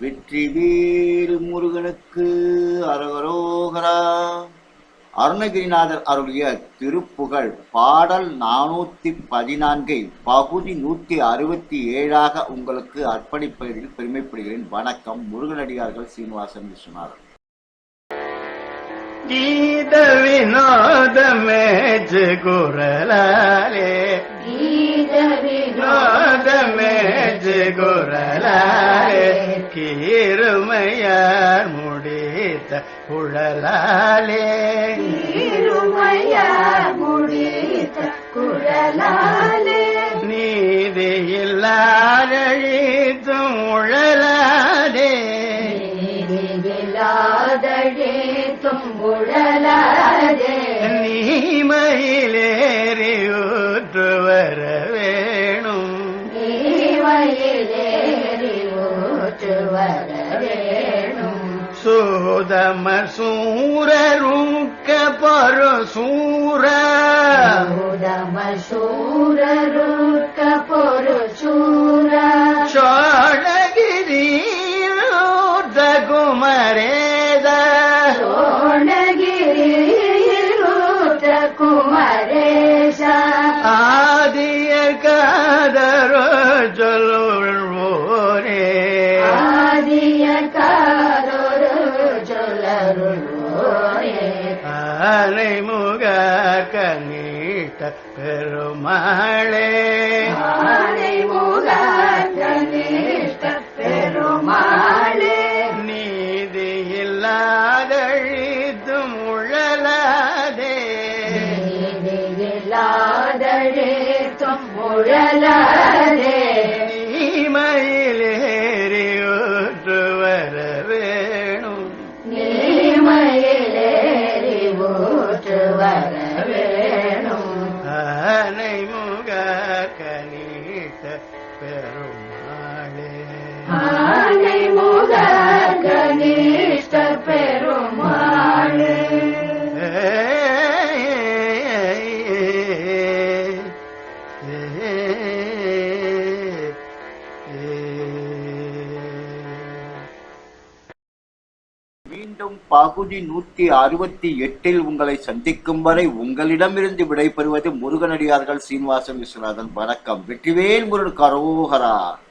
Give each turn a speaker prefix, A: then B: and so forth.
A: வெற்றி வேல் முருகனுக்கு அரகரோகரா. அருணகிரிநாதர் அருளிய திருப்புகழ் பாடல் நானூத்தி பதினான்கை பகுதி நூத்தி அறுபத்தி ஏழாக உங்களுக்கு அர்ப்பணிப்பதில் பெருமைப்படுகிறேன். வணக்கம். முருகனடியார்கள் சீனிவாசன் விஸ்வநாதன்
B: கீத வினோதமே
C: ஜகுரலாலே.
B: கீத வினோதமே ஜகுரல கீருமையார் முடித்த குழலாலே.
C: திருமய முடித்த குழலாலே.
B: நீதியில்லாதழித்தும் உழலாலே
C: நீதியில்லாதழே துங்குழலாதே സൂതമ
B: സൂരരുക്ക പരസൂര.
C: സൂതമ സൂരരുക്ക
B: പരസൂര. ചോണഗിരി കുമരേത
C: ചോണഗിരി കുമരേശ ആദിയ
B: കാതരോ ജലോ கணீட்ட பெருமாளே.
C: ஆனை முக கனிஷ்ட பெருமாளே
B: நீதி இல்லாதழித்தும் உழலாதே. வேணும். ஆனை முக கணீட்ட
C: பெருமாளே
A: மீண்டும் பகுதி நூத்தி அறுபத்தி எட்டில் உங்களை சந்திக்கும் வரை உங்களிடமிருந்து விடைபெறுவது முருகனடியார்கள் சீனிவாசன் விஸ்வநாதன். வணக்கம். வெற்றிவேல் முருகன் கரோகரா.